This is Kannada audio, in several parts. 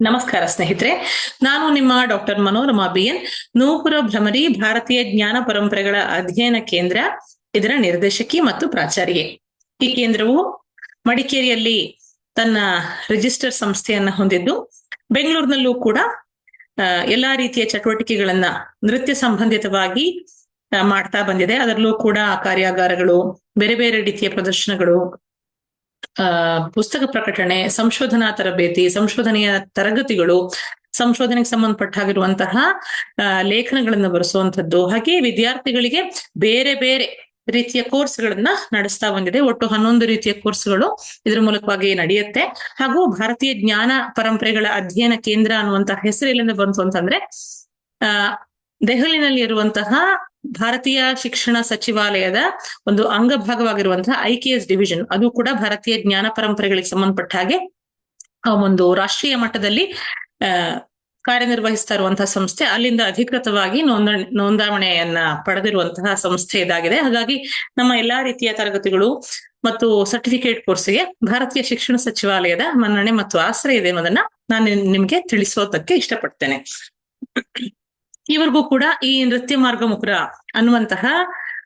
ನಮಸ್ಕಾರ ಸ್ನೇಹಿತರೆ. ನಾನು ನಿಮ್ಮ ಡಾಕ್ಟರ್ ಮನೋರಮಾ ಬಿಎನ್. ನೂಪುರ ಭ್ರಮರಿ ಭಾರತೀಯ ಜ್ಞಾನ ಪರಂಪರೆಗಳ ಅಧ್ಯಯನ ಕೇಂದ್ರ, ಇದರ ನಿರ್ದೇಶಕಿ ಮತ್ತು ಪ್ರಾಚಾರ್ಯೆ. ಈ ಕೇಂದ್ರವು ಮಡಿಕೇರಿಯಲ್ಲಿ ತನ್ನ ರಿಜಿಸ್ಟರ್ ಸಂಸ್ಥೆಯನ್ನ ಹೊಂದಿದ್ದು, ಬೆಂಗಳೂರಿನಲ್ಲೂ ಕೂಡ ಎಲ್ಲಾ ರೀತಿಯ ಚಟುವಟಿಕೆಗಳನ್ನ ನೃತ್ಯ ಸಂಬಂಧಿತವಾಗಿ ಮಾಡ್ತಾ ಬಂದಿದೆ. ಅದರಲ್ಲೂ ಕೂಡ ಕಾರ್ಯಾಗಾರಗಳು, ಬೇರೆ ಬೇರೆ ರೀತಿಯ ಪ್ರದರ್ಶನಗಳು ಪುಸ್ತಕ ಪ್ರಕಟಣೆ ಸಂಶೋಧನಾ ತರಬೇತಿ ಸಂಶೋಧನೆಯ ತರಗತಿಗಳು ಸಂಶೋಧನೆಗೆ ಸಂಬಂಧಪಟ್ಟ ಹಾಗಿರುವಂತಹ ಆ, ಲೇಖನಗಳನ್ನು ಬರೆಸುವಂಥದ್ದು. ಹಾಗೆ ವಿದ್ಯಾರ್ಥಿಗಳಿಗೆ ಬೇರೆ ಬೇರೆ ರೀತಿಯ ಕೋರ್ಸ್ಗಳನ್ನ ನಡೆಸ್ತಾ ಬಂದಿದೆ. ಒಟ್ಟು ಹನ್ನೊಂದು ರೀತಿಯ ಕೋರ್ಸ್ಗಳು ಇದ್ರ ಮೂಲಕವಾಗಿ ನಡೆಯುತ್ತೆ. ಹಾಗೂ ಭಾರತೀಯ ಜ್ಞಾನ ಪರಂಪರೆಗಳ ಅಧ್ಯಯನ ಕೇಂದ್ರ ಅನ್ನುವಂತಹ ಹೆಸರು ಎಲ್ಲಿಂದ ಬಂತು ಅಂತಂದ್ರೆ ಆ ದೆಹಲಿನಲ್ಲಿ ಇರುವಂತಹ ಭಾರತೀಯ ಶಿಕ್ಷಣ ಸಚಿವಾಲಯದ ಒಂದು ಅಂಗಭಾಗವಾಗಿರುವಂತಹ ಐ ಕೆ ಡಿವಿಷನ್, ಅದು ಕೂಡ ಭಾರತೀಯ ಜ್ಞಾನ ಪರಂಪರೆಗಳಿಗೆ ಸಂಬಂಧಪಟ್ಟ ಹಾಗೆ ಒಂದು ರಾಷ್ಟ್ರೀಯ ಮಟ್ಟದಲ್ಲಿ ಕಾರ್ಯನಿರ್ವಹಿಸ್ತಾ ಇರುವಂತಹ ಸಂಸ್ಥೆ. ಅಲ್ಲಿಂದ ಅಧಿಕೃತವಾಗಿ ನೋಂದಣಿ ನೋಂದಾವಣೆಯನ್ನ ಪಡೆದಿರುವಂತಹ ಸಂಸ್ಥೆ ಇದಾಗಿದೆ. ಹಾಗಾಗಿ ನಮ್ಮ ಎಲ್ಲಾ ರೀತಿಯ ತರಗತಿಗಳು ಮತ್ತು ಸರ್ಟಿಫಿಕೇಟ್ ಕೋರ್ಸ್ಗೆ ಭಾರತೀಯ ಶಿಕ್ಷಣ ಸಚಿವಾಲಯದ ಮನ್ನಣೆ ಮತ್ತು ಆಶ್ರಯ ಇದೆ ಅನ್ನೋದನ್ನ ನಾನು ನಿಮ್ಗೆ ತಿಳಿಸೋದಕ್ಕೆ ಇಷ್ಟಪಡ್ತೇನೆ. ಇವರಿಗೂ ಕೂಡ ಈ ನೃತ್ಯ ಮಾರ್ಗ ಮುಕುರ ಅನ್ನುವಂತಹ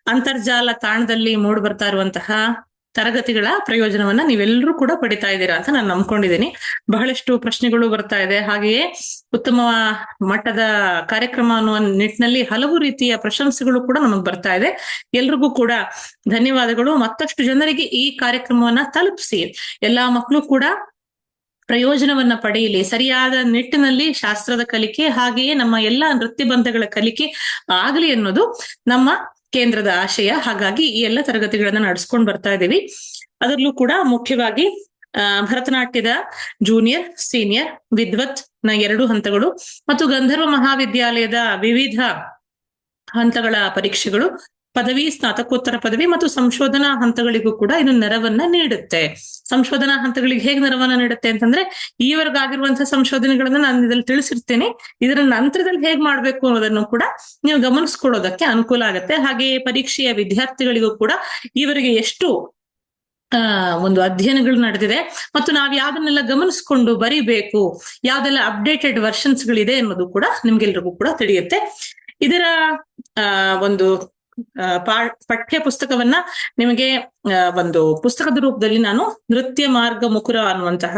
ಅಂತರ್ಜಾಲ ತಾಣದಲ್ಲಿ ಮೂಡ್ ಬರ್ತಾ ಇರುವಂತಹ ತರಗತಿಗಳ ಪ್ರಯೋಜನವನ್ನ ನೀವೆಲ್ಲರೂ ಕೂಡ ಪಡಿತಾ ಇದ್ದೀರಾ ಅಂತ ನಾನು ನಂಬ್ಕೊಂಡಿದ್ದೀನಿ ಬಹಳಷ್ಟು ಪ್ರಶ್ನೆಗಳು ಬರ್ತಾ ಇದೆ. ಹಾಗೆಯೇ ಉತ್ತಮ ಮಟ್ಟದ ಕಾರ್ಯಕ್ರಮ ಅನ್ನುವ ನಿಟ್ಟಿನಲ್ಲಿ ಹಲವು ರೀತಿಯ ಪ್ರಶಂಸೆಗಳು ಕೂಡ ನಮಗ್ ಬರ್ತಾ ಇದೆ. ಎಲ್ರಿಗೂ ಕೂಡ ಧನ್ಯವಾದಗಳು. ಮತ್ತಷ್ಟು ಜನರಿಗೆ ಈ ಕಾರ್ಯಕ್ರಮವನ್ನ ತಲುಪಿಸಿ. ಎಲ್ಲಾ ಮಕ್ಕಳು ಕೂಡ ಪ್ರಯೋಜನವನ್ನ ಪಡೆಯಲಿ, ಸರಿಯಾದ ನಿಟ್ಟಿನಲ್ಲಿ ಶಾಸ್ತ್ರದ ಕಲಿಕೆ ಹಾಗೆಯೇ ನಮ್ಮ ಎಲ್ಲಾ ನೃತ್ಯ ಬಂಧಗಳ ಕಲಿಕೆ ಆಗಲಿ ಅನ್ನೋದು ನಮ್ಮ ಕೇಂದ್ರದ ಆಶಯ. ಹಾಗಾಗಿ ಈ ಎಲ್ಲ ತರಗತಿಗಳನ್ನ ನಡೆಸ್ಕೊಂಡು ಬರ್ತಾ ಇದ್ದೀವಿ ಅದರಲ್ಲೂ ಕೂಡ ಮುಖ್ಯವಾಗಿ ಭರತನಾಟ್ಯದ ಜೂನಿಯರ್ ಸೀನಿಯರ್ ವಿದ್ವತ್ನ ಎರಡು ಹಂತಗಳು ಮತ್ತು ಗಂಧರ್ವ ಮಹಾವಿದ್ಯಾಲಯದ ವಿವಿಧ ಹಂತಗಳ ಪರೀಕ್ಷೆಗಳು ಪದವಿ, ಸ್ನಾತಕೋತ್ತರ ಪದವಿ ಮತ್ತು ಸಂಶೋಧನಾ ಹಂತಗಳಿಗೂ ಕೂಡ ಇದು ನೆರವನ್ನ ನೀಡುತ್ತೆ. ಸಂಶೋಧನಾ ಹಂತಗಳಿಗೆ ಹೇಗೆ ನೆರವನ್ನ ನೀಡುತ್ತೆ ಅಂತಂದ್ರೆ ಈವರೆಗಾಗಿರುವಂತಹ ಸಂಶೋಧನೆಗಳನ್ನ ನಾನು ಇದ್ರಲ್ಲಿ ತಿಳಿಸಿರ್ತೇನೆ. ಇದರ ನಂತರದಲ್ಲಿ ಹೇಗ್ ಮಾಡ್ಬೇಕು ಅನ್ನೋದನ್ನು ಕೂಡ ನೀವು ಗಮನಿಸ್ಕೊಳ್ಳೋದಕ್ಕೆ ಅನುಕೂಲ ಆಗುತ್ತೆ. ಹಾಗೆಯೇ ಪರೀಕ್ಷೆಯ ವಿದ್ಯಾರ್ಥಿಗಳಿಗೂ ಕೂಡ ಈವರೆಗೆ ಎಷ್ಟು, ಆ, ಒಂದು ಅಧ್ಯಯನಗಳು ನಡೆದಿದೆ ಮತ್ತು ನಾವು ಯಾವ್ದನ್ನೆಲ್ಲ ಗಮನಿಸ್ಕೊಂಡು ಬರಿಬೇಕು, ಯಾವ್ದೆಲ್ಲ ಅಪ್ಡೇಟೆಡ್ ವರ್ಷನ್ಸ್ ಗಳಿದೆ ಅನ್ನೋದು ಕೂಡ ನಿಮ್ಗೆಲ್ರಿಗೂ ಕೂಡ ತಿಳಿಯುತ್ತೆ. ಇದರ ಒಂದು ಪಠ್ಯ ಪುಸ್ತಕವನ್ನ ನಿಮಗೆ ಒಂದು ಪುಸ್ತಕದ ರೂಪದಲ್ಲಿ ನಾನು ನೃತ್ಯ ಮಾರ್ಗ ಮುಕುರ ಅನ್ನುವಂತಹ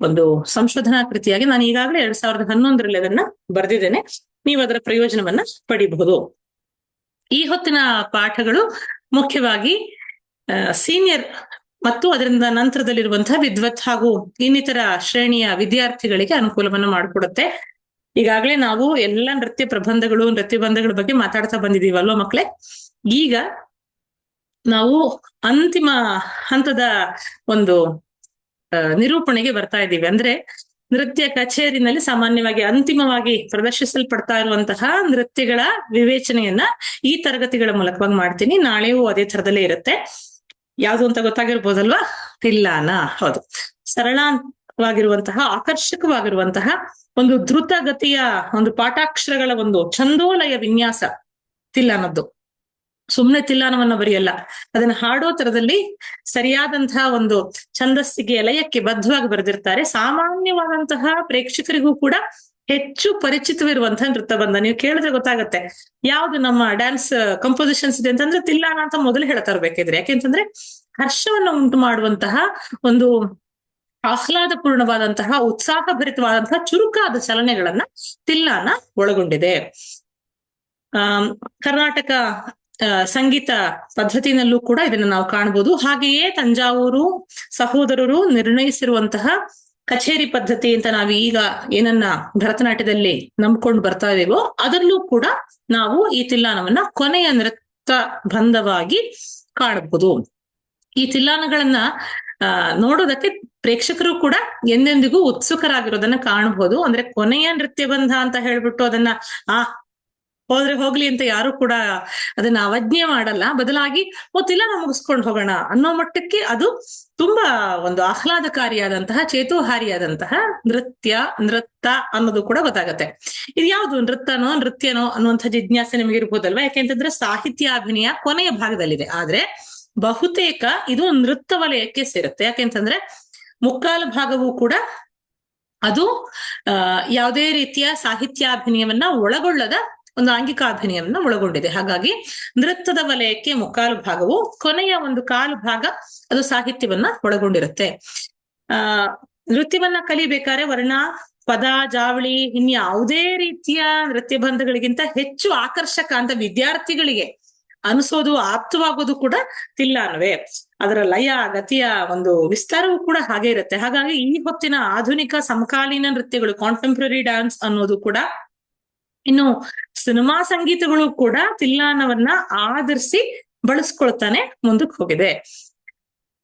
ಒಂದು ಸಂಶೋಧನಾ ಕೃತಿಯಾಗಿ ನಾನು ಈಗಾಗಲೇ ಎರಡ್ ಸಾವಿರದ ಹನ್ನೊಂದರಲ್ಲಿ ಅದನ್ನ ಬರೆದಿದ್ದೇನೆ. ನೀವು ಅದರ ಪ್ರಯೋಜನವನ್ನ ಪಡಿಬಹುದು. ಈ ಹೊತ್ತಿನ ಪಾಠಗಳು ಮುಖ್ಯವಾಗಿ ಸೀನಿಯರ್ ಮತ್ತು ಅದರಿಂದ ನಂತರದಲ್ಲಿರುವಂತಹ ವಿದ್ವತ್ ಹಾಗೂ ಇನ್ನಿತರ ಶ್ರೇಣಿಯ ವಿದ್ಯಾರ್ಥಿಗಳಿಗೆ ಅನುಕೂಲವನ್ನು ಮಾಡಿಕೊಡುತ್ತೆ. ಈಗಾಗಲೇ ನಾವು ಎಲ್ಲ ನೃತ್ಯ ಪ್ರಬಂಧಗಳು, ನೃತ್ಯ ಬಂಧಗಳ ಬಗ್ಗೆ ಮಾತಾಡ್ತಾ ಬಂದಿದೀವಲ್ವ ಮಕ್ಳೇ? ಈಗ ನಾವು ಅಂತಿಮ ಹಂತದ ಒಂದು ನಿರೂಪಣೆಗೆ ಬರ್ತಾ ಇದ್ದೀವಿ. ಅಂದ್ರೆ ನೃತ್ಯ ಕಚೇರಿನಲ್ಲಿ ಸಾಮಾನ್ಯವಾಗಿ ಅಂತಿಮವಾಗಿ ಪ್ರದರ್ಶಿಸಲ್ಪಡ್ತಾ ಇರುವಂತಹ ನೃತ್ಯಗಳ ವಿವೇಚನೆಯನ್ನ ಈ ತರಗತಿಗಳ ಮೂಲಕವಾಗಿ ಮಾಡ್ತೀನಿ. ನಾಳೆಯೂ ಅದೇ ತರದಲ್ಲೇ ಇರುತ್ತೆ. ಯಾವುದು ಅಂತ ಗೊತ್ತಾಗಿರ್ಬೋದಲ್ವಾ? ತಿಲ್ಲಾನ. ಹೌದು. ಸರಳವಾಗಿರುವಂತಹ ಆಕರ್ಷಕವಾಗಿರುವಂತಹ ಒಂದು ದ್ರುತ ಗತಿಯ ಒಂದು ಪಾಠಾಕ್ಷರಗಳ ಒಂದು ಛಂದೋಲಯ ವಿನ್ಯಾಸ ತಿಲ್ಲಾನದ್ದು. ಸುಮ್ನೆ ತಿಲ್ಲಾನವನ್ನ ಬರೆಯಲ್ಲ. ಅದನ್ನ ಹಾಡೋ ತರದಲ್ಲಿ ಸರಿಯಾದಂತಹ ಒಂದು ಛಂದಸ್ಸಿಗೆ ಲಯಕ್ಕೆ ಬದ್ಧವಾಗಿ ಬರೆದಿರ್ತಾರೆ. ಸಾಮಾನ್ಯವಾದಂತಹ ಪ್ರೇಕ್ಷಕರಿಗೂ ಕೂಡ ಹೆಚ್ಚು ಪರಿಚಿತವಿರುವಂತಹ ನೃತ್ಯ ಬಂಧ ನೀವು ಕೇಳಿದ್ರೆ ಗೊತ್ತಾಗತ್ತೆ. ಯಾವ್ದು ನಮ್ಮ ಡ್ಯಾನ್ಸ್ ಕಂಪೋಸಿಷನ್ಸ್ ಇದೆ ಅಂತಂದ್ರೆ ತಿಲ್ಲಾನ ಅಂತ ಮೊದಲು ಹೇಳ್ತಾ ಇರ್ಬೇಕಿದ್ರೆ. ಯಾಕೆಂತಂದ್ರೆ ಹರ್ಷವನ್ನು ಉಂಟು ಮಾಡುವಂತಹ ಒಂದು ಆಹ್ಲಾದಪೂರ್ಣವಾದಂತಹ, ಉತ್ಸಾಹಭರಿತವಾದಂತಹ ಚುರುಕಾದ ಚಲನೆಗಳನ್ನ ತಿಲ್ಲಾನ ಒಳಗೊಂಡಿದೆ. ಆ ಕರ್ನಾಟಕ ಸಂಗೀತ ಪದ್ಧತಿನಲ್ಲೂ ಕೂಡ ಇದನ್ನ ನಾವು ಕಾಣಬಹುದು ಹಾಗೆಯೇ ತಂಜಾವೂರು ಸಹೋದರರು ನಿರ್ಣಯಿಸಿರುವಂತಹ ಕಚೇರಿ ಪದ್ಧತಿ ಅಂತ ನಾವು ಈಗ ಏನನ್ನ ಭರತನಾಟ್ಯದಲ್ಲಿ ನಂಬ್ಕೊಂಡು ಬರ್ತಾ ಇದೇವೋ, ಅದರಲ್ಲೂ ಕೂಡ ನಾವು ಈ ತಿಲ್ಲಾನವನ್ನ ಕೊನೆಯ ನೃತ್ಯ ಬಂಧವಾಗಿ ಕಾಣಬಹುದು ಈ ತಿಲ್ಲಾನಗಳನ್ನ ನೋಡೋದಕ್ಕೆ ಪ್ರೇಕ್ಷಕರು ಕೂಡ ಎಂದೆಂದಿಗೂ ಉತ್ಸುಕರಾಗಿರೋದನ್ನ ಕಾಣಬಹುದು ಅಂದ್ರೆ ಕೊನೆಯ ನೃತ್ಯ ಬಂಧ ಅಂತ ಹೇಳ್ಬಿಟ್ಟು ಅದನ್ನ, ಆ, ಹೋದ್ರೆ ಹೋಗ್ಲಿ ಅಂತ ಯಾರು ಕೂಡ ಅದನ್ನ ಅವಜ್ಞೆ ಮಾಡಲ್ಲ. ಬದಲಾಗಿ ಮತ್ತಿಲ್ಲ ನಾವು ಮುಗಿಸ್ಕೊಂಡು ಹೋಗೋಣ ಅನ್ನೋ ಮಟ್ಟಕ್ಕೆ ಅದು ತುಂಬಾ ಒಂದು ಆಹ್ಲಾದಕಾರಿಯಾದಂತಹ, ಚೇತೋಹಾರಿಯಾದಂತಹ ನೃತ್ಯ ನೃತ್ಯ ಅನ್ನೋದು ಕೂಡ ಗೊತ್ತಾಗತ್ತೆ. ಇದು ಯಾವುದು? ನೃತ್ಯನೋ ನೃತ್ಯನೋ ಅನ್ನುವಂಥ ಜಿಜ್ಞಾಸೆ ನಿಮಗೆ ಇರ್ಬೋದಲ್ವಾ? ಯಾಕೆಂತಂದ್ರೆ ಸಾಹಿತ್ಯ ಅಭಿನಯ ಕೊನೆಯ ಭಾಗದಲ್ಲಿದೆ. ಆದ್ರೆ ಬಹುತೇಕ ಇದು ನೃತ್ಯ ವಲಯಕ್ಕೆ ಸೇರುತ್ತೆ ಯಾಕೆಂತಂದ್ರೆ ಮುಕ್ಕಾಲು ಭಾಗವೂ ಕೂಡ ಅದು ಯಾವುದೇ ರೀತಿಯ ಸಾಹಿತ್ಯಾಭಿನಯವನ್ನ ಒಳಗೊಳ್ಳದ ಒಂದು ಆಂಗಿಕಾಭಿನಯವನ್ನ ಒಳಗೊಂಡಿದೆ. ಹಾಗಾಗಿ ನೃತ್ಯದ ವಲಯಕ್ಕೆ ಮುಕ್ಕಾಲು ಭಾಗವು, ಕೊನೆಯ ಒಂದು ಕಾಲು ಭಾಗ ಅದು ಸಾಹಿತ್ಯವನ್ನ ಒಳಗೊಂಡಿರುತ್ತೆ. ಆ, ನೃತ್ಯವನ್ನ ಕಲಿಬೇಕಾದ್ರೆ ವರ್ಣ, ಪದ, ಜಾವಳಿ ಇನ್ಯಾವುದೇ ರೀತಿಯ ನೃತ್ಯ ಬಂಧಗಳಿಗಿಂತ ಹೆಚ್ಚು ಆಕರ್ಷಕ ಅಂತ ವಿದ್ಯಾರ್ಥಿಗಳಿಗೆ ಅನಿಸೋದು, ಆಪ್ತವಾಗೋದು ಕೂಡ ತಿಲ್ಲಾನವೇ ಅದರ ಲಯ, ಗತಿಯ ಒಂದು ವಿಸ್ತಾರವೂ ಕೂಡ ಹಾಗೆ ಇರುತ್ತೆ. ಹಾಗಾಗಿ ಈ ಹೊತ್ತಿನ ಆಧುನಿಕ ಸಮಕಾಲೀನ ನೃತ್ಯಗಳು ಕಾಂಟೆಂಪ್ರರಿ ಡ್ಯಾನ್ಸ್ ಅನ್ನೋದು ಕೂಡ ಇನ್ನು ಸಿನಿಮಾ ಸಂಗೀತಗಳು ಕೂಡ ತಿಲ್ಲಾನವನ್ನ ಆಧರಿಸಿ ಬಳಸ್ಕೊಳ್ತಾನೆ ಮುಂದಕ್ಕೆ ಹೋಗಿದೆ.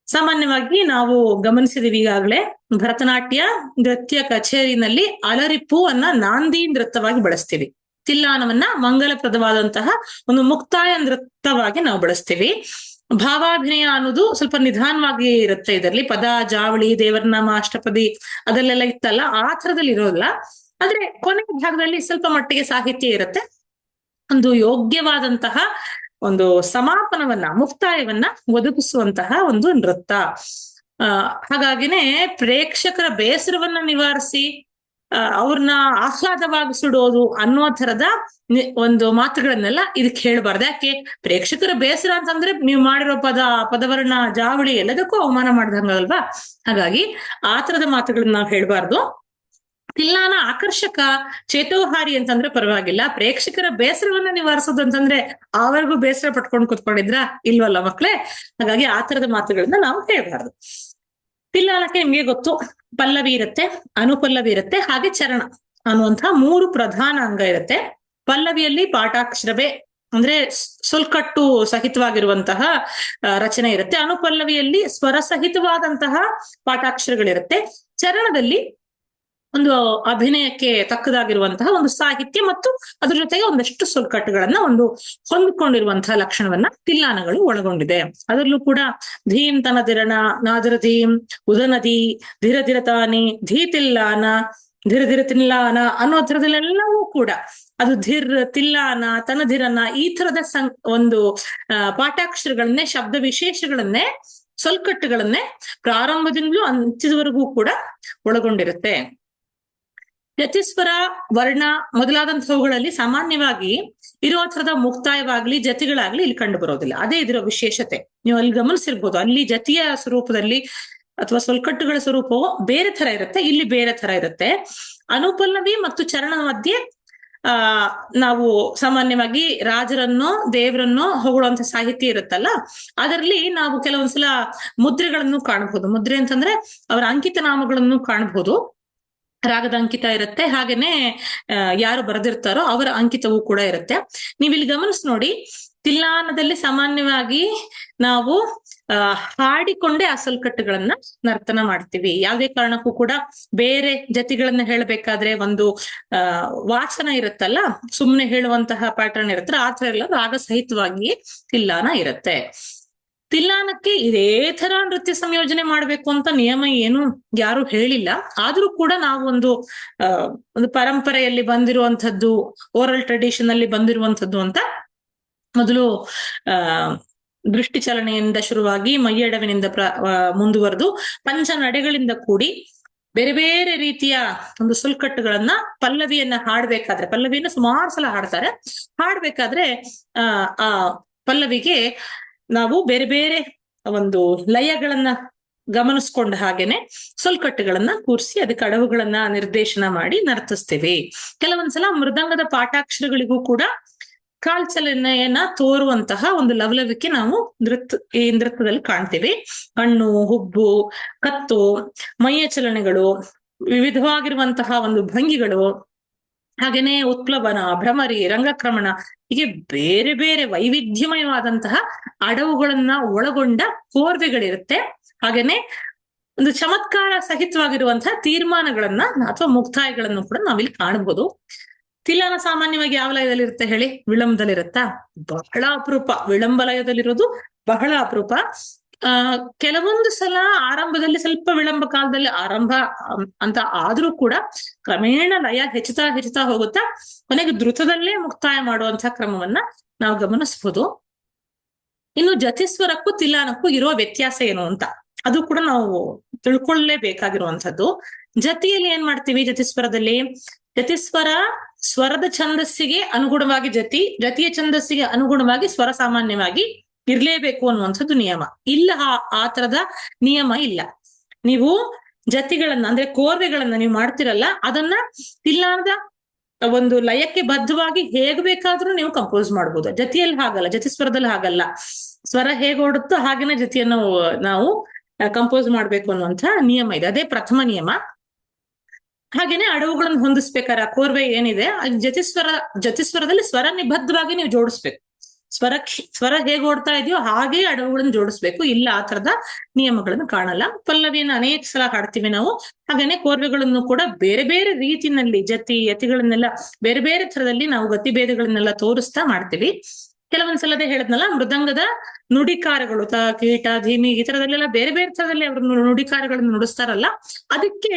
ಸಾಮಾನ್ಯವಾಗಿ ನಾವು ಗಮನಿಸಿದೀವಿ ಈಗಾಗಲೇ, ಭರತನಾಟ್ಯ ನೃತ್ಯ ಕಚೇರಿನಲ್ಲಿ ಅಲರಿಪ್ಪು ಅನ್ನ ನಾಂದಿ ನೃತ್ಯವಾಗಿ ಬಳಸ್ತೀವಿ. ತಿಲ್ಲಾನವನ್ನ ಮಂಗಲಪ್ರದವಾದಂತಹ ಒಂದು ಮುಕ್ತಾಯ ನೃತ್ಯವಾಗಿ ನಾವು ಬಳಸ್ತೀವಿ. ಭಾವಾಭಿನಯ ಅನ್ನೋದು ಸ್ವಲ್ಪ ನಿಧಾನವಾಗಿ ಇರುತ್ತೆ ಇದರಲ್ಲಿ. ಪದ, ಜಾವಳಿ, ದೇವರನಾಮ, ಅಷ್ಟಪದಿ ಅದಲ್ಲೆಲ್ಲ ಇತ್ತಲ್ಲ, ಆ ಥರದಲ್ಲಿ ಇರೋಲ್ಲ ಆದ್ರೆ ಕೊನೆಯ ಭಾಗದಲ್ಲಿ ಸ್ವಲ್ಪ ಮಟ್ಟಿಗೆ ಸಾಹಿತ್ಯ ಇರುತ್ತೆ. ಒಂದು ಯೋಗ್ಯವಾದಂತಹ ಒಂದು ಸಮಾಪನವನ್ನ, ಮುಕ್ತಾಯವನ್ನ ಒದಗಿಸುವಂತಹ ಒಂದು ನೃತ್ಯ. ಹಾಗಾಗಿನೇ ಪ್ರೇಕ್ಷಕರ ಬೇಸರವನ್ನ ನಿವಾರಿಸಿ ಅವ್ರನ್ನ ಆಹ್ಲಾದವಾಗಿ ಸುಡೋದು ಅನ್ನೋ ತರದ ಒಂದು ಮಾತುಗಳನ್ನೆಲ್ಲ ಇದಕ್ಕೆ ಹೇಳ್ಬಾರ್ದು. ಯಾಕೆ? ಪ್ರೇಕ್ಷಕರ ಬೇಸರ ಅಂತಂದ್ರೆ ನೀವು ಮಾಡಿರೋ ಪದ, ಪದವರ್ಣ, ಜಾವಳಿ ಎಲ್ಲದಕ್ಕೂ ಅವಮಾನ ಮಾಡ್ದಂಗಲ್ವಾ ಹಾಗಾಗಿ ಆ ತರದ ಮಾತುಗಳನ್ನ ನಾವು ಹೇಳ್ಬಾರ್ದು. ತಿಲ್ಲಾನ ಆಕರ್ಷಕ, ಚೇತೋಹಾರಿ ಅಂತಂದ್ರೆ ಪರವಾಗಿಲ್ಲ. ಪ್ರೇಕ್ಷಕರ ಬೇಸರವನ್ನ ನಿವಾರಿಸೋದು ಅಂತಂದ್ರೆ ಅವರಿಗೂ ಬೇಸರ ಪಟ್ಕೊಂಡು ಕುತ್ಕೊಂಡಿದ್ರ? ಇಲ್ವಲ್ಲ ಮಕ್ಳೇ? ಹಾಗಾಗಿ ಆ ತರದ ಮಾತುಗಳನ್ನ ನಾವು ಹೇಳ್ಬಾರ್ದು. ತಿಲ್ಲಾನಕ್ಕೆ ನಿಮ್ಗೆ ಗೊತ್ತು, ಪಲ್ಲವಿ ಇರುತ್ತೆ, ಅನುಪಲ್ಲವಿ ಇರುತ್ತೆ, ಹಾಗೆ ಚರಣ ಅನ್ನುವಂತಹ ಮೂರು ಪ್ರಧಾನ ಅಂಗ ಇರುತ್ತೆ. ಪಲ್ಲವಿಯಲ್ಲಿ ಪಾಠಾಕ್ಷರವೇ ಅಂದ್ರೆ ಸುಲ್ಕಟ್ಟು ಸಹಿತವಾಗಿರುವಂತಹ ರಚನೆ ಇರುತ್ತೆ. ಅನುಪಲ್ಲವಿಯಲ್ಲಿ ಸ್ವರ ಸಹಿತವಾದಂತಹ ಪಾಠಾಕ್ಷರಗಳಿರುತ್ತೆ. ಚರಣದಲ್ಲಿ ಒಂದು ಅಭಿನಯಕ್ಕೆ ತಕ್ಕದಾಗಿರುವಂತಹ ಒಂದು ಸಾಹಿತ್ಯ ಮತ್ತು ಅದ್ರ ಜೊತೆಗೆ ಒಂದಷ್ಟು ಸೊಲ್ಕಟ್ಟುಗಳನ್ನ ಒಂದು ಹೊಂದಿಕೊಂಡಿರುವಂತಹ ಲಕ್ಷಣವನ್ನ ತಿಲ್ಲಾನಗಳು ಒಳಗೊಂಡಿದೆ. ಅದರಲ್ಲೂ ಕೂಡ ಧೀಂ ತನದಿರಣ ನಾದರ ಧೀಂ, ಉದನದಿ ಧಿರ ಧಿರತಾನಿ ಧೀ ತಿಲ್ಲಾನ ಧಿರ ಧಿರ ತಿಲ್ಲಾನ ಅನ್ನೋ ಥರದಲ್ಲೆಲ್ಲವೂ ಕೂಡ ಅದು ಧಿರ್, ತಿಲ್ಲಾನ ತನಧಿರನ ಈ ತರದ ಸಂ ಒಂದು ಪಾಠಾಕ್ಷರಗಳನ್ನೇ ಶಬ್ದ ವಿಶೇಷಗಳನ್ನೇ ಸೊಲ್ಕಟ್ಟುಗಳನ್ನೇ ಪ್ರಾರಂಭದಿಂದಲೂ ಅಂತ್ಯದವರೆಗೂ ಕೂಡ ಒಳಗೊಂಡಿರುತ್ತೆ. ಜತಿಸ್ವರ, ವರ್ಣ ಮೊದಲಾದಂತಹವುಗಳಲ್ಲಿ ಸಾಮಾನ್ಯವಾಗಿ ಇರೋ ಥರದ ಮುಕ್ತಾಯವಾಗ್ಲಿ, ಜತಿಗಳಾಗ್ಲಿ ಇಲ್ಲಿ ಕಂಡು ಬರೋದಿಲ್ಲ. ಅದೇ ಇದರ ವಿಶೇಷತೆ. ನೀವು ಅಲ್ಲಿ ಗಮನಿಸಿರ್ಬೋದು. ಅಲ್ಲಿ ಜತಿಯ ಸ್ವರೂಪದಲ್ಲಿ ಅಥವಾ ಸೊಲ್ಕಟ್ಟುಗಳ ಸ್ವರೂಪವು ಬೇರೆ ತರ ಇರುತ್ತೆ. ಇಲ್ಲಿ ಬೇರೆ ತರ ಇರುತ್ತೆ. ಅನುಪಲ್ಲವಿ ಮತ್ತು ಚರಣ ಮಧ್ಯೆ, ಆ, ನಾವು ಸಾಮಾನ್ಯವಾಗಿ ರಾಜರನ್ನು, ದೇವರನ್ನು ಹೊಗಳುವಂತ ಸಾಹಿತ್ಯ ಇರುತ್ತಲ್ಲ, ಅದರಲ್ಲಿ ನಾವು ಕೆಲವೊಂದ್ಸಲ ಮುದ್ರೆಗಳನ್ನು ಕಾಣಬಹುದು ಮುದ್ರೆ ಅಂತಂದ್ರೆ ಅವರ ಅಂಕಿತ ನಾಮಗಳನ್ನು ಕಾಣಬಹುದು ರಾಗದ ಅಂಕಿತ ಇರುತ್ತೆ. ಹಾಗೇನೆ ಯಾರು ಬರೆದಿರ್ತಾರೋ ಅವರ ಅಂಕಿತವೂ ಕೂಡ ಇರುತ್ತೆ. ನೀವು ಇಲ್ಲಿ ಗಮನಿಸ್ ನೋಡಿ ತಿಲ್ಲಾನದಲ್ಲಿ ಸಾಮಾನ್ಯವಾಗಿ ನಾವು ಹಾಡಿಕೊಂಡೇ ಅಸಲ್ಕಟ್ಟುಗಳನ್ನ ಸಲ್ಕಟ್ಟುಗಳನ್ನ ನರ್ತನ ಮಾಡ್ತೀವಿ. ಯಾವುದೇ ಕಾರಣಕ್ಕೂ ಕೂಡ ಬೇರೆ ಜತಿಗಳನ್ನ ಹೇಳಬೇಕಾದ್ರೆ ಒಂದು ವಾಚನ ಇರುತ್ತಲ್ಲ ಸುಮ್ಮನೆ ಹೇಳುವಂತಹ ಪ್ಯಾಟರ್ನ್ ಇರುತ್ತೆ. ಆ ತರ ಎಲ್ಲ ರಾಗ ಸಹಿತವಾಗಿ ತಿಲ್ಲಾನ ಇರುತ್ತೆ. ತಿಲ್ಲಾನಕ್ಕೆ ಇದೇ ತರ ನೃತ್ಯ ಸಂಯೋಜನೆ ಮಾಡ್ಬೇಕು ಅಂತ ನಿಯಮ ಏನು ಯಾರು ಹೇಳಿಲ್ಲ. ಆದ್ರೂ ಕೂಡ ನಾವೊಂದು ಅಹ್ ಒಂದು ಪರಂಪರೆಯಲ್ಲಿ ಬಂದಿರುವಂತದ್ದು ಓರಲ್ ಟ್ರೆಡಿಷನ್ ಅಲ್ಲಿ ಬಂದಿರುವಂತದ್ದು ಅಂತ ಮೊದಲು ದೃಷ್ಟಿ ಚಲನೆಯಿಂದ ಶುರುವಾಗಿ ಮೈಯಡವಿನಿಂದ ಪ್ರ ಮುಂದುವರೆದು ಪಂಚ ನಡೆಗಳಿಂದ ಕೂಡಿ ಬೇರೆ ಬೇರೆ ರೀತಿಯ ಒಂದು ಸುಲ್ಕಟ್ಟುಗಳನ್ನ ಪಲ್ಲವಿಯನ್ನ ಹಾಡ್ಬೇಕಾದ್ರೆ, ಪಲ್ಲವಿಯನ್ನ ಸುಮಾರು ಸಲ ಹಾಡ್ತಾರೆ. ಹಾಡ್ಬೇಕಾದ್ರೆ ಆ ಪಲ್ಲವಿಗೆ ನಾವು ಬೇರೆ ಬೇರೆ ಒಂದು ಲಯಗಳನ್ನ ಗಮನಿಸ್ಕೊಂಡ ಹಾಗೇನೆ ಸೊಲ್ಕಟ್ಟುಗಳನ್ನ ಕೂರಿಸಿ ಅದಕ್ಕೆ ಅಡವುಗಳನ್ನ ನಿರ್ದೇಶನ ಮಾಡಿ ನರ್ತಿಸ್ತೇವೆ. ಕೆಲವೊಂದ್ಸಲ ಮೃದಂಗದ ಪಾಠಾಕ್ಷರಗಳಿಗೂ ಕೂಡ ಕಾಲ್ಚಲನೆಯನ್ನ ತೋರುವಂತಹ ಒಂದು ಲವಲವಿಕೆ ನಾವು ನೃತ್ಯ, ಈ ನೃತ್ಯದಲ್ಲಿ ಕಾಣ್ತೇವೆ. ಹಣ್ಣು, ಹುಬ್ಬು, ಕತ್ತು ಮೈಯ ಚಲನೆಗಳು ವಿವಿಧವಾಗಿರುವಂತಹ ಒಂದು ಭಂಗಿಗಳು, ಹಾಗೇನೆ ಉತ್ಪ್ಲವನ, ಭ್ರಮರಿ, ರಂಗಕ್ರಮಣ ಹೀಗೆ ಬೇರೆ ಬೇರೆ ವೈವಿಧ್ಯಮಯವಾದಂತಹ ಅಡವುಗಳನ್ನ ಒಳಗೊಂಡ ಕೋರ್ವೆಗಳಿರುತ್ತೆ. ಹಾಗೇನೆ ಒಂದು ಚಮತ್ಕಾರ ಸಹಿತವಾಗಿರುವಂತಹ ತೀರ್ಮಾನಗಳನ್ನ ಅಥವಾ ಮುಕ್ತಾಯಗಳನ್ನು ಕೂಡ ನಾವಿಲ್ಲಿ ಕಾಣಬಹುದು ತಿಲನ ಸಾಮಾನ್ಯವಾಗಿ ಯಾವ ಲಯದಲ್ಲಿ ಇರುತ್ತೆ ಹೇಳಿ? ವಿಳಂಬದಲ್ಲಿರುತ್ತಾ? ಬಹಳ ಅಪರೂಪ. ವಿಳಂಬ ಲಯದಲ್ಲಿರೋದು ಬಹಳ ಅಪರೂಪ. ಆ, ಕೆಲವೊಂದು ಸಲ ಆರಂಭದಲ್ಲಿ ಸ್ವಲ್ಪ ವಿಳಂಬ ಕಾಲದಲ್ಲಿ ಆರಂಭ ಅಂತ ಆದ್ರೂ ಕೂಡ ಕ್ರಮೇಣ ಲಯ ಹೆಚ್ಚುತ್ತಾ ಹೆಚ್ಚುತ್ತಾ ಹೋಗುತ್ತಾ ಕೊನೆಗೆ ದ್ರುತದಲ್ಲೇ ಮುಕ್ತಾಯ ಮಾಡುವಂತಹ ಕ್ರಮವನ್ನ ನಾವು ಗಮನಿಸಬಹುದು ಇನ್ನು ಜತಿಸ್ವರಕ್ಕೂ ತಿಲಾನಕ್ಕೂ ಇರುವ ವ್ಯತ್ಯಾಸ ಏನು ಅಂತ ಅದು ಕೂಡ ನಾವು ತಿಳ್ಕೊಳ್ಳೇಬೇಕಾಗಿರುವಂತದ್ದು ಜತಿಯಲ್ಲಿ ಏನ್ ಮಾಡ್ತೀವಿ? ಜತಿಸ್ವರದಲ್ಲಿ ಜತಿಸ್ವರ ಸ್ವರದ ಛಂದಸ್ಸಿಗೆ ಅನುಗುಣವಾಗಿ ಜತಿ, ಜತಿಯ ಛಂದಸ್ಸಿಗೆ ಅನುಗುಣವಾಗಿ ಸ್ವರ ಸಾಮಾನ್ಯವಾಗಿ ಇರ್ಲೇಬೇಕು ಅನ್ನುವಂಥದ್ದು ನಿಯಮ. ಇಲ್ಲ ಆ- ಆ ತರದ ನಿಯಮ ಇಲ್ಲ. ನೀವು ಜತಿಗಳನ್ನ, ಅಂದ್ರೆ ಕೋರ್ವೆಗಳನ್ನ ನೀವು ಮಾಡ್ತಿರಲ್ಲ, ಅದನ್ನ ಇಲ್ಲಾರದ ಒಂದು ಲಯಕ್ಕೆ ಬದ್ಧವಾಗಿ ಹೇಗ್ ಬೇಕಾದ್ರೂ ನೀವು ಕಂಪೋಸ್ ಮಾಡ್ಬೋದು. ಜತಿಯಲ್ಲಿ ಹಾಗಲ್ಲ, ಜತಿ ಸ್ವರದಲ್ಲಿ ಹಾಗಲ್ಲ. ಸ್ವರ ಹೇಗೆ ಓಡುತ್ತೋ ಹಾಗೇನೆ ಜತಿಯನ್ನು ನಾವು ಕಂಪೋಸ್ ಮಾಡ್ಬೇಕು ಅನ್ನುವಂಥ ನಿಯಮ ಇದೆ. ಅದೇ ಪ್ರಥಮ ನಿಯಮ. ಹಾಗೇನೆ ಅಡವುಗಳನ್ನು ಹೊಂದಿಸ್ಬೇಕಾರ ಕೋರ್ವೆ ಏನಿದೆ ಜತಿ ಸ್ವರ, ಜತಿ ಸ್ವರದಲ್ಲಿ ಸ್ವರ ನಿಬದ್ಧವಾಗಿ ನೀವು ಜೋಡಿಸ್ಬೇಕು. ಸ್ವರ ಸ್ವರ ಹೇಗೆ ಓಡ್ತಾ ಇದೆಯೋ ಹಾಗೆ ಅಡವುಗಳನ್ನು ಜೋಡಿಸ್ಬೇಕು. ಇಲ್ಲ, ಆ ತರದ ನಿಯಮಗಳನ್ನು ಕಾಣಲ್ಲ. ಪಲ್ಲವಿಯನ್ನು ಅನೇಕ ಸಲ ಹಾಡ್ತೀವಿ ನಾವು. ಹಾಗೇನೆ ಕೋರ್ವೆಗಳನ್ನು ಕೂಡ ಬೇರೆ ಬೇರೆ ರೀತಿನಲ್ಲಿ ಜತಿ, ಯತಿಗಳನ್ನೆಲ್ಲ ಬೇರೆ ಬೇರೆ ತರದಲ್ಲಿ ನಾವು ಗತಿಭೇದಗಳನ್ನೆಲ್ಲ ತೋರಿಸ್ತಾ ಮಾಡ್ತೀವಿ. ಕೆಲವೊಂದ್ಸಲದೇ ಹೇಳದ್ನಲ್ಲ, ಮೃದಂಗದ ನುಡಿಕಾರಗಳು, ತ ಕೀಟ ಧೀಮಿ ಈ ತರದಲ್ಲೆಲ್ಲ ಬೇರೆ ಬೇರೆ ತರದಲ್ಲಿ ಅವರು ನುಡಿಕಾರಗಳನ್ನು ನುಡಿಸ್ತಾರಲ್ಲ. ಅದಕ್ಕೆ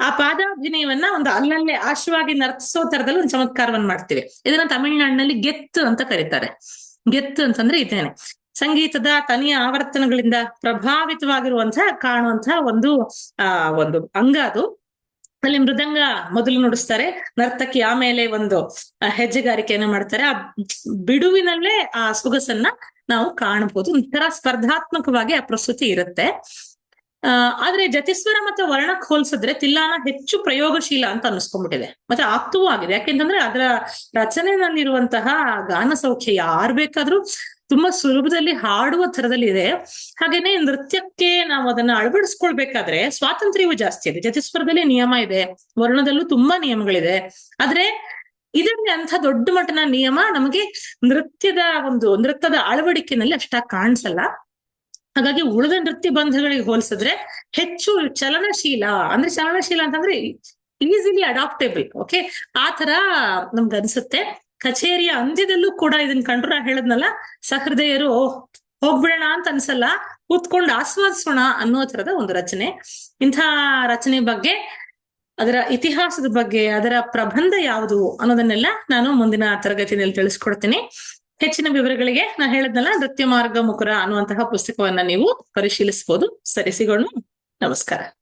ಆ ಪಾದಾಭಿನಯವನ್ನ ಒಂದು ಅಲ್ಲಲ್ಲೇ ಆಶವಾಗಿ ನರ್ತಿಸೋ ತರದಲ್ಲಿ ಒಂದು ಚಮತ್ಕಾರವನ್ನ ಮಾಡ್ತೀವಿ. ಇದನ್ನ ತಮಿಳ್ನಾಡಿನಲ್ಲಿ ಗೆತ್ತು ಅಂತ ಕರೀತಾರೆ. ಗೆತ್ತು ಅಂತಂದ್ರೆ ಇದೇನೆ ಸಂಗೀತದ ತನಿಯ ಆವರ್ತನಗಳಿಂದ ಪ್ರಭಾವಿತವಾಗಿರುವಂತಹ ಕಾಣುವಂತಹ ಒಂದು, ಆ, ಒಂದು ಅಂಗ ಅದು. ಅಲ್ಲಿ ಮೃದಂಗ ಮೊದಲು ನುಡಿಸ್ತಾರೆ. ನರ್ತಕಿ ಆಮೇಲೆ ಒಂದು ಹೆಜ್ಜೆಗಾರಿಕೆಯನ್ನು ಮಾಡ್ತಾರೆ. ಆ ಬಿಡುವಿನಲ್ಲೇ ಆ ಸೊಗಸನ್ನ ನಾವು ಕಾಣಬಹುದು ಒಂಥರ ಸ್ಪರ್ಧಾತ್ಮಕವಾಗಿ ಆ ಪ್ರಸ್ತುತಿ ಇರುತ್ತೆ. ಆದ್ರೆ ಜತಿಸ್ವರ ಮತ್ತೆ ವರ್ಣಕ್ ಹೋಲಿಸಿದ್ರೆ ತಿಲ್ಲಾನ ಹೆಚ್ಚು ಪ್ರಯೋಗಶೀಲ ಅಂತ ಅನ್ಸ್ಕೊಂಡ್ಬಿಟ್ಟಿದೆ ಮತ್ತೆ ಆಪ್ತವೂ ಆಗಿದೆ. ಯಾಕೆಂತಂದ್ರೆ ಅದರ ರಚನೆಯಲ್ಲಿರುವಂತಹ ಗಾನ ಸೌಖ್ಯ ಯಾರು ಬೇಕಾದ್ರೂ ತುಂಬಾ ಸುಲಭದಲ್ಲಿ ಹಾಡುವ ತರದಲ್ಲಿ ಇದೆ. ಹಾಗೇನೆ ನೃತ್ಯಕ್ಕೆ ನಾವು ಅದನ್ನ ಅಳವಡಿಸ್ಕೊಳ್ಬೇಕಾದ್ರೆ ಸ್ವಾತಂತ್ರ್ಯವೂ ಜಾಸ್ತಿ ಇದೆ. ಜತಿಸ್ವರದಲ್ಲಿ ನಿಯಮ ಇದೆ. ವರ್ಣದಲ್ಲೂ ತುಂಬಾ ನಿಯಮಗಳಿದೆ. ಆದ್ರೆ ಇದರಲ್ಲಿ ಅಂತ ದೊಡ್ಡ ಮಟ್ಟನ ನಿಯಮ ನಮಗೆ ನೃತ್ಯದ ಒಂದು ನೃತ್ಯದ ಅಳವಡಿಕೆನಲ್ಲಿ ಅಷ್ಟಾಗಿ ಕಾಣಿಸಲ್ಲ. ಹಾಗಾಗಿ ಉಳಿದ ನೃತ್ಯ ಬಂಧಗಳಿಗೆ ಹೋಲಿಸಿದ್ರೆ ಹೆಚ್ಚು ಚಲನಶೀಲ, ಅಂದ್ರೆ ಚಲನಶೀಲ ಅಂತಂದ್ರೆ ಈಸಿಲಿ ಅಡಾಪ್ಟೇಬಲ್, ಓಕೆ? ಆ ತರ ನಮ್ಗೆ ಅನ್ಸುತ್ತೆ. ಕಚೇರಿಯ ಅಂದ್ಯದಲ್ಲೂ ಕೂಡ ಇದನ್ನ ಕಂಡ್ರು ಹೇಳದ್ನಲ್ಲ, ಸಹೃದಯರು, ಹೋಗ್ಬಿಡೋಣ ಅಂತ ಅನ್ಸಲ್ಲ, ಕೂತ್ಕೊಂಡು ಆಸ್ವಾದಿಸೋಣ ಅನ್ನೋ ತರದ ಒಂದು ರಚನೆ. ಇಂಥ ರಚನೆ ಬಗ್ಗೆ, ಅದರ ಇತಿಹಾಸದ ಬಗ್ಗೆ, ಅದರ ಪ್ರಬಂಧ ಯಾವುದು ಅನ್ನೋದನ್ನೆಲ್ಲ ನಾನು ಮುಂದಿನ ತರಗತಿಯಲ್ಲಿ ತಿಳಿಸ್ಕೊಡ್ತೀನಿ. ಹೆಚ್ಚಿನ ವಿವರಗಳಿಗೆ ನಾ ಹೇಳದ್ನಲ್ಲ ನೃತ್ಯ ಮಾರ್ಗ ಮುಕುರ ಅನ್ನುವಂತಹ ಪುಸ್ತಕವನ್ನ ನೀವು ಪರಿಶೀಲಿಸಬಹುದು ಸರಿ ಸಿಗೋಣ. ನಮಸ್ಕಾರ.